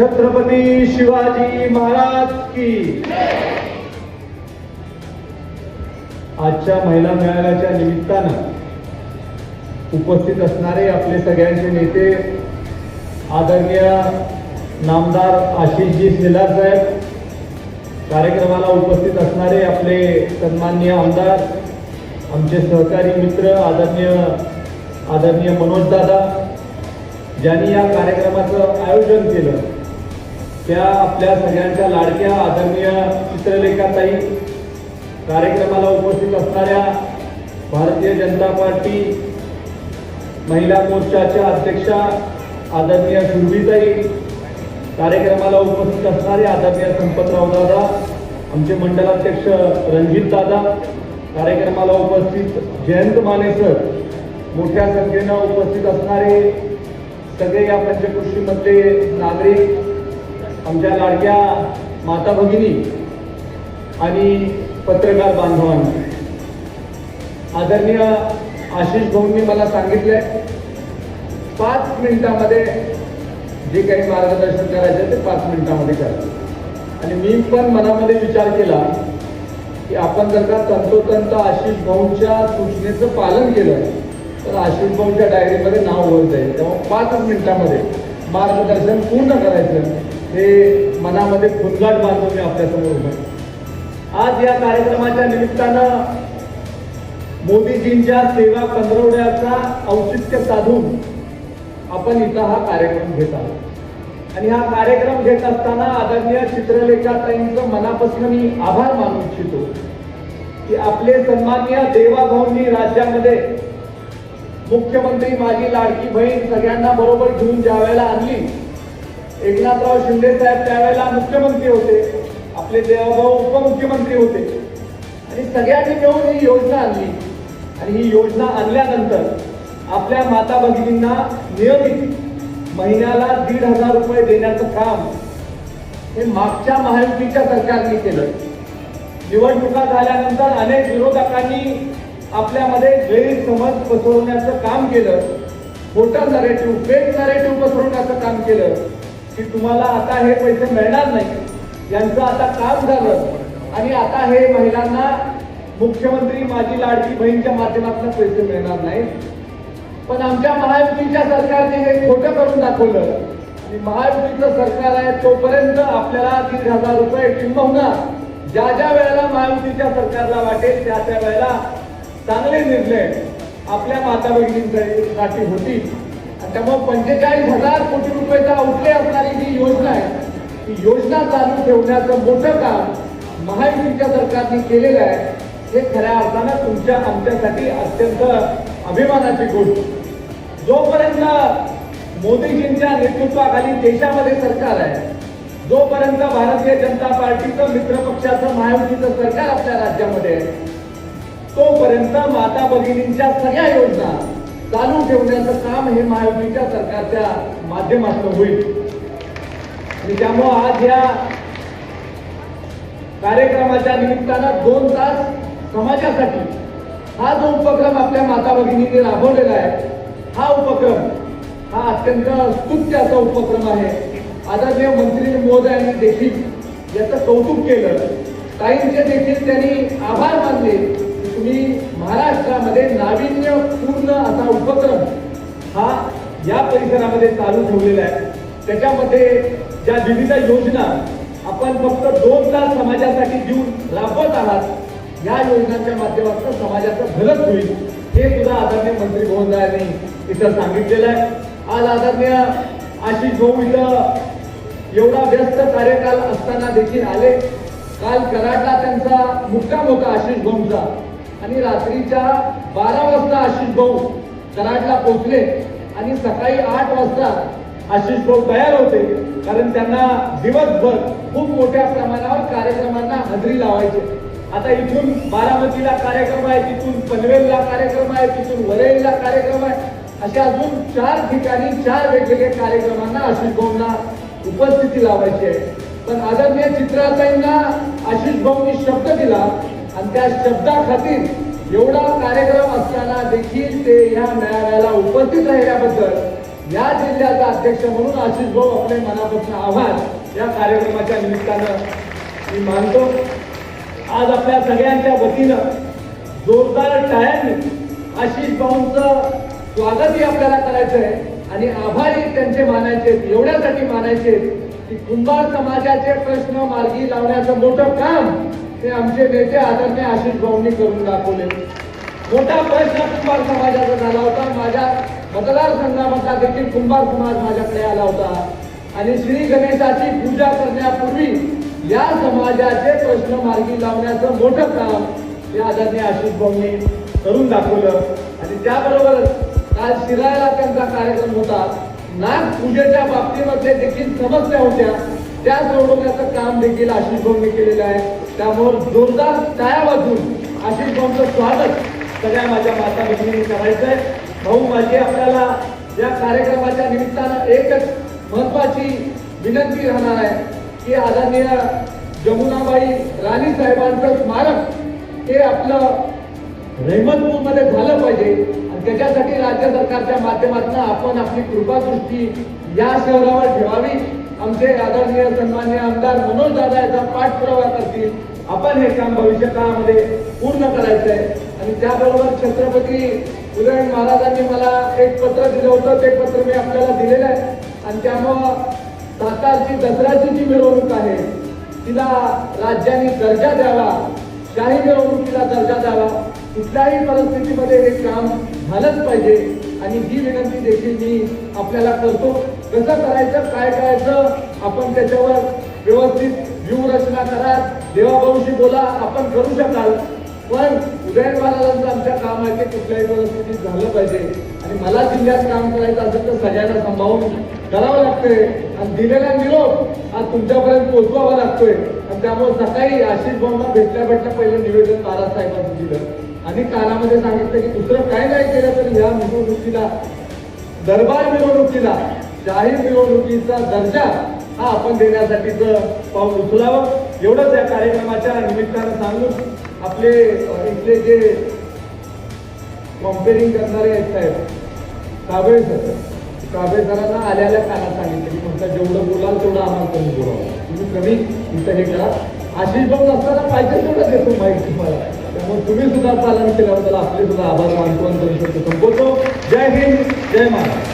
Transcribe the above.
छत्रपती शिवाजी महाराज की. आजच्या महिला मेळाव्याच्या निमित्तानं उपस्थित असणारे आपले सगळ्यांचे नेते आदरणीय नामदार आशिषजी शेलार साहेब कार्यक्रमाला उपस्थित असणारे आपले सन्माननीय आमदार आमचे सहकारी मित्र आदरणीय आदरणीय मनोज दादा ज्यांनी या कार्यक्रमाचं आयोजन केलं. त्या आपल्या सगळ्यांच्या लाडक्या आदरणीय चित्रलेखाताई कार्यक्रमाला उपस्थित असणाऱ्या भारतीय जनता पार्टी महिला मोर्चाच्या अध्यक्षा आदरणीय सुरभीताई कार्यक्रमाला उपस्थित असणारे आदरणीय संपतराव दादा आमचे मंडलाध्यक्ष रणजित दादा कार्यक्रमाला उपस्थित जयंत माने सर मोठ्या संख्येनं उपस्थित असणारे सगळे या पंचकृषीमधले नागरिक आमच्या लाडक्या माता भगिनी आणि पत्रकार बांधवांनी आदरणीय आशिष भाऊंनी मला सांगितलंय पाच मिनिटामध्ये जे काही मार्गदर्शन करायचं ते पाच मिनिटामध्ये करा. आणि मी पण मनामध्ये विचार केला की आपण जर का तंतोतंत आशिष भाऊंच्या सूचनेचं पालन केलं तर आशिष भाऊंच्या डायरीमध्ये नाव होत जाईल. तेव्हा पाच मिनिटामध्ये मार्गदर्शन पूर्ण करायचं. हे मनामध्ये फुलगाट बांधून मी आपल्यासमोर उभं आज या कार्यक्रमाच्या निमित्तानं मोदीजींच्या सेवा पंधरवड्याचा औचित्य साधून आपण इथं हा कार्यक्रम घेत आहोत. आणि हा कार्यक्रम घेत असताना आदरणीय चित्रलेखाताईंचं मनापासून मी आभार मानू इच्छितो की आपले सन्माननीय देवाभाऊंनी राज्यामध्ये मुख्यमंत्री माझी लाडकी बहीण सगळ्यांना बरोबर घेऊन ज्या वेळेला आणली एकनाथराव शिंदे साहेब त्यावेळेला मुख्यमंत्री होते. आपले देवाभाऊ उपमुख्यमंत्री होते. आणि सगळ्यांनी मिळून ही योजना आणली. आणि ही योजना आणल्यानंतर आपल्या माता भगिनींना नियमित महिन्याला दीड हजार रुपये देण्याचं काम हे मागच्या महायुतीच्या सरकारने केलं. निवडणुका झाल्यानंतर अनेक विरोधकांनी आपल्यामध्ये गैरसमज पसरवण्याचं काम केलं. खोटं नरेटिव्ह फेक नरेटिव्ह पसरवण्याचं काम केलं. की तुम्हाला आता हे पैसे मिळणार नाही. यांचं आता काम झालं आणि आता हे महिलांना मुख्यमंत्री माझी लाडकी बहीणच्या माध्यमातून पैसे मिळणार नाही. पण आमच्या महायुतीच्या सरकारने हे खोटं करून दाखवलं. आणि महायुतीचं सरकार आहे तोपर्यंत आपल्याला दीड हजार रुपये किंबहुना ज्या ज्या वेळेला महायुतीच्या सरकारला वाटेल त्या त्या वेळेला चांगले निर्णय आपल्या माता बहिणींसाठी होतील. त्यामुळे पंचेचाळीस हजार कोटी रुपयाचा आउटले असणारी जी योजना आहे ती योजना चालू ठेवण्याचं मोठं काम महायुतीच्या सरकारने केलेलं आहे. हे खऱ्या अर्थानं तुमच्या आमच्यासाठी अत्यंत अभिमानाची गोष्ट. जोपर्यंत मोदीजींच्या नेतृत्वाखाली देशामध्ये सरकार आहे जोपर्यंत भारतीय जनता पार्टीचं मित्रपक्षाचं महायुतीचं सरकार आपल्या राज्यामध्ये आहे तोपर्यंत माता भगिनींच्या सगळ्या योजना चालू ठेवण्याचं काम हे महायुतीच्या सरकारच्या माध्यमातून होईल. आणि त्यामुळं आज या कार्यक्रमाच्या निमित्तानं दोन तास समाजासाठी हा जो उपक्रम आपल्या माता भगिनींनी राबवलेला आहे हा उपक्रम हा अत्यंत स्तुत्य असा उपक्रम आहे. आदरणीय मंत्री महोदयांनी देखील याचं कौतुक केलं. काहींचे देखील त्यांनी आभार मानले. तुम्ही महाराष्ट्रामध्ये नाविन्यपूर्ण असा उपक्रम हा या परिसरामध्ये चालू ठेवलेला आहे. त्याच्यामध्ये ज्या विविध योजना आपण फक्त दोन तास समाजासाठी देऊन राबवत आहात या योजनांच्या माध्यमातून समाजाचं भलत होईल हे सुद्धा आदरणीय मंत्री महोदयांनी इथं सांगितलेलं आहे. आज आदरणीय आशिष भाऊ इथं एवढा व्यस्त कार्यकाल असताना देखील आले. काल कराडला त्यांचा मुक्काम होता आशिष भाऊंचा. आणि रात्रीच्या बारा वाजता आशिष भाऊ कराडला पोहोचले. आणि सकाळी आठ वाजता आशिष भाऊ तयार होते कारण त्यांना दिवसभर खूप मोठ्या प्रमाणावर कार्यक्रमांना हजेरी लावायचे. आता इथून बारामतीला कार्यक्रम आहे तिथून पनवेलला कार्यक्रम आहे तिथून वरेलीला कार्यक्रम आहे. अशा अजून चार ठिकाणी चार वेगवेगळ्या कार्यक्रमांना आशिष भाऊंना उपस्थिती लावायची आहे. पण आदरणीय चित्राताईंना आशिष भाऊंनी शब्द दिला आणि त्या शब्दाखातीर एवढा कार्यक्रम असताना देखील ते या मेळाव्याला उपस्थित राहिल्याबद्दल या जिल्ह्याचा अध्यक्ष म्हणून आशिष भाऊ आपले मनापासून आभार. या कार्यक्रमाच्या निमित्तानं मी मानतो आज आपल्या सगळ्यांच्या वतीनं जोरदार टाळ्यांनी आशिष भाऊंचं स्वागतही आपल्याला करायचं आहे आणि आभारी त्यांचे मानायचे एवढ्यासाठी मानायचे की कुंभार समाजाचे प्रश्न मार्गी लावण्याचं मोठं काम ते आमचे नेते आदरणीय आशिष भाऊंनी करून दाखवले. मोठा प्रश्न कुंभार समाजाचा झाला होता. माझ्या मतदारसंघामधला देखील कुंभार समाज माझ्याकडे आला होता. आणि श्री गणेशाची पूजा करण्यापूर्वी या समाजाचे प्रश्न मार्गी लावण्याचं मोठं काम या आदरणीय आशिष भाऊंनी करून दाखवलं. आणि त्याबरोबर काल शिरायला त्यांचा कार्यक्रम होता. नाग पूजेच्या बाबतीमध्ये देखील समस्या होत्या. त्या जोडवण्याचं काम देखील आशिष भाऊंनी केलेलं आहे. त्यामुळे जोरदार टाळ्या वाजून आशिष भाऊंचं स्वागत सगळ्या माझ्या माता बहिणींनी करायचं आहे. भाऊ माझी आपल्याला या कार्यक्रमाच्या निमित्तानं एकच महत्वाची विनंती राहणार आहे की आदरणीय जमुनाबाई राणी साहेबांचं स्मारक हे आपलं रेहमतपूरमध्ये झालं पाहिजे. आणि त्याच्यासाठी राज्य सरकारच्या माध्यमातून आपण आपली कृपादृष्टी या शहरावर ठेवावी. आमचे आदरणीय सन्मान्य आमदार मनोज दादा याचा पाठपुरावा करतील. आपण हे काम भविष्य काळामध्ये पूर्ण करायचं आहे आणि त्याबरोबर छत्रपती उदयन महाराजांनी मला एक पत्र दिलं होतं. ते पत्र मी आपल्याला दिलेलं आहे. आणि त्यामुळं सातारची दसऱ्याची जी मिरवणूक आहे तिला राज्याने दर्जा द्यावा शाही मिरवणुकीला दर्जा द्यावा कुठल्याही परिस्थितीमध्ये हे काम झालंच पाहिजे. आणि ही विनंती देखील मी आपल्याला करतो. कसं करायचं काय करायचं आपण त्याच्यावर व्यवस्थित व्यूहरचना करा. देवाभाऊशी बोला आपण करू शकाल. पण उदयन महाराजांचं आमच्या काम आहे ते कुठल्याही परिस्थितीत झालं पाहिजे. आणि मला जिल्ह्यात काम करायचं असेल तर सगळ्यांना सांभाळून करावं लागतंय. आणि दिलेला निरोप हा तुमच्यापर्यंत पोहोचवावा लागतोय. आणि त्यामुळे सकाळी आशिष भाऊंना भेटल्या भेटल्या पहिलं निवेदन महाराज साहेबांनी दिलं. आणि कानामध्ये सांगितलं की दुसरं काय नाही केलं तर ह्या मिरवणुकीला दरबार मिरवणुकीला जाहीर निवडणुकीचा दर्जा हा आपण देण्यासाठीचं पाऊल उचलावं. एवढंच या कार्यक्रमाच्या निमित्तानं सांगून आपले इथले जे कॉम्पेरिंग करणारे आहेत साहेब काबळे सर काबळे सरांना आल्या कानात सांगितलं की तुमचा जेवढं बोलाल तेवढं आम्हाला कमी बोलावं. तुम्ही कमी इथं हे करा. आशिष भाऊ नसताना पाहिजे तेवढं देतो माहिती तुम्हाला. त्यामुळे तुम्ही सुद्धा चालन केल्याबद्दल आपले सुद्धा आभार मानतो आणि संपवतो जय हिंद जय महाराज